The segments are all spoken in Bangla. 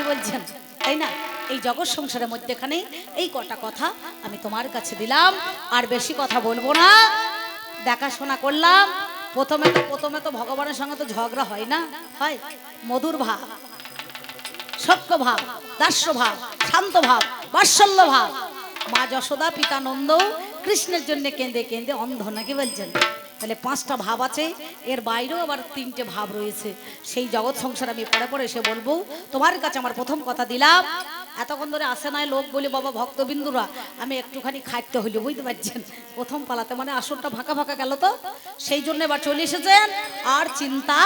নাকি বলছেন, তাই না? এই জগৎ সংসারের মধ্যেখানে এই কটা কথা আমি তোমার কাছে দিলাম, আর বেশি কথা বলব না। দেখাশোনা করলাম, প্রথমে তো প্রথমে তো ভগবানের সঙ্গে তো ঝগড়া হয় না? হয়? মধুর ভাব, সত্য ভাব, দাস্য ভাব, শান্ত ভাব, বাৎসল্য ভাব। মা যশোদা, পিতা নন্দ কৃষ্ণের জন্য কেঁদে কেঁদে অন্ধ নাকি বলছেন? তাহলে পাঁচটা ভাব আছে। এর বাইরেও আবার তিনটে ভাব রয়েছে। সেই জগৎ সংসার আমি পরে পরে এসে বলব, তোমার কাছে আমার প্রথম কথা দিলাম, এতক্ষণ ধরে আসে নাই লোক বলি, বাবা, ভক্তবিন্দুরা, আমি একটুখানি খাইতে হইলে বুঝতে পারছেন, প্রথম পালাতে মানে আসরটা ফাঁকা ফাঁকা গেল তো, সেই জন্য এবার চলে এসেছেন, আর চিন্তা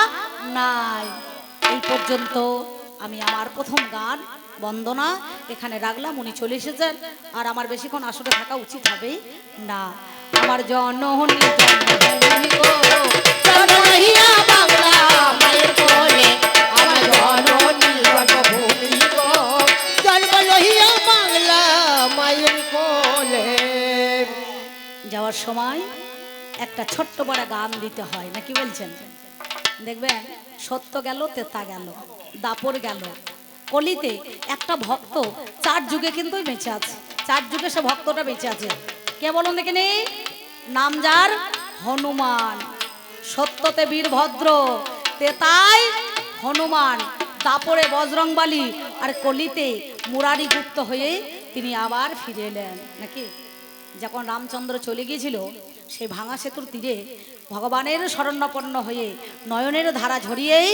নাই। এই পর্যন্ত আমি আমার প্রথম গান, বন্দনা, এখানে রাখলাম উনি চলে এসেছেন, আর আমার বেশিক্ষণ আসরে থাকা উচিত হবে না। আমার জননী কোলে যাওয়ার সময় একটা ছোট্ট বড় গান দিতে হয় নাকি বলছেন? দেখবেন, সত্য গেল, তেতা গেল, দাপর গেল। কলিতে একটা ভক্ত, চার যুগে কিন্তু বেঁচে আছে। চার যুগে সে ভক্তটা বেঁচে আছে। কে বলুন দেখে নাম যার? হনুমান। সত্যতে বীরভদ্র তেতাই হনুমান। দাপরে বজরংবালি আর কলিতে মুরারি গুপ্ত হয়ে তিনি আবার ফিরে এলেন। নাকি? যখন রামচন্দ্র চলে গিয়েছিল সেই ভাঙা সেতুর তীরে ভগবানের শরণ্যপন্ন হয়ে নয়নের ধারা ঝরিয়েই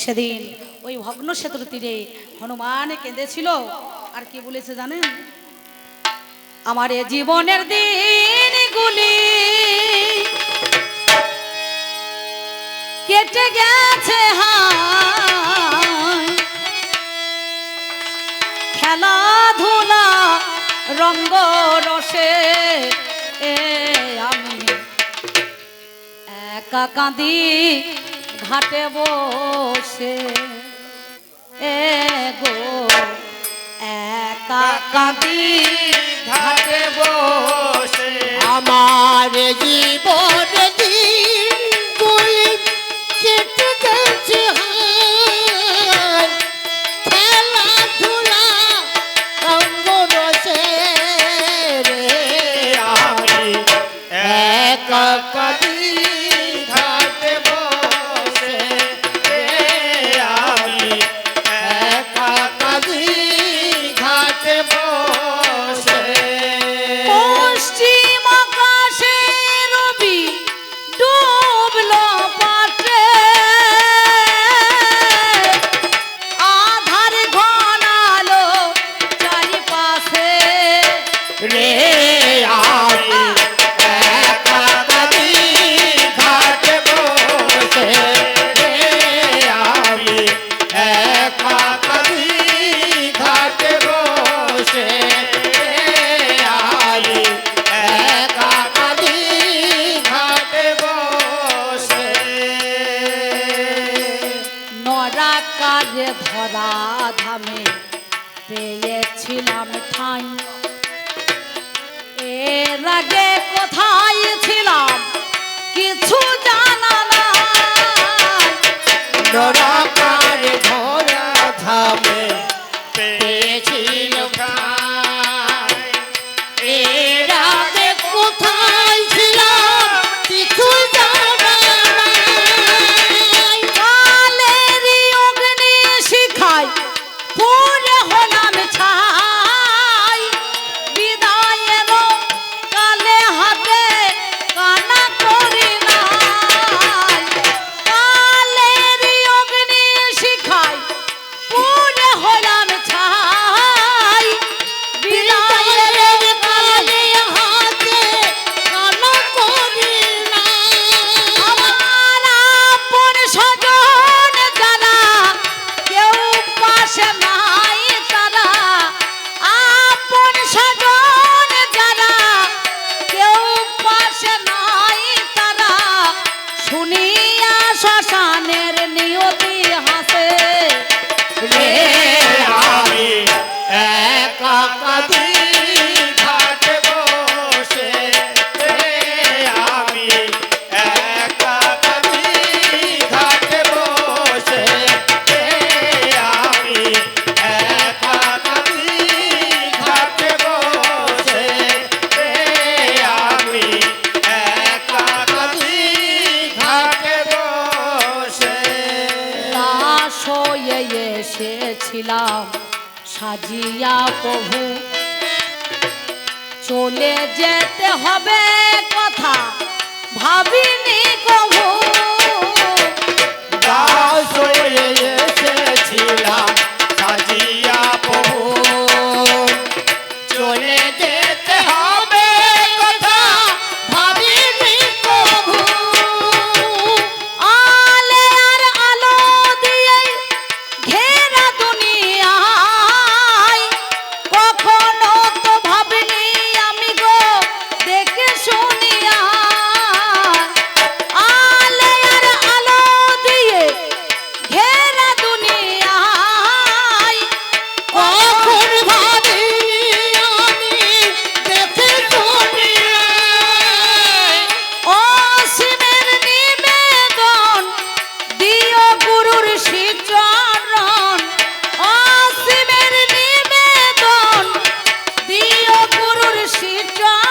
সেদিন ওই ভগ্ন সেতুর তীরে হনুমান কেঁদেছিল। আর কি বলেছে জানেন? আমার এ জীবনের দিনগুলি কেটে গেছে খেলাধুলা, রঙ্গ রসে আমি একা কাঁদি ঘাটে বসে। এ গো, একা কাঁদি ঘাটে বসে। আমার জীবন ধরা ধামে পেয়েছিলাম ঠাই। এর আগে কোথায় ছিলাম কিছু জানা নাই। পেয়েছিলাম সাজিয়া প্রভু। চলে যেতে হবে কথা ভাবিনি কভু keep going.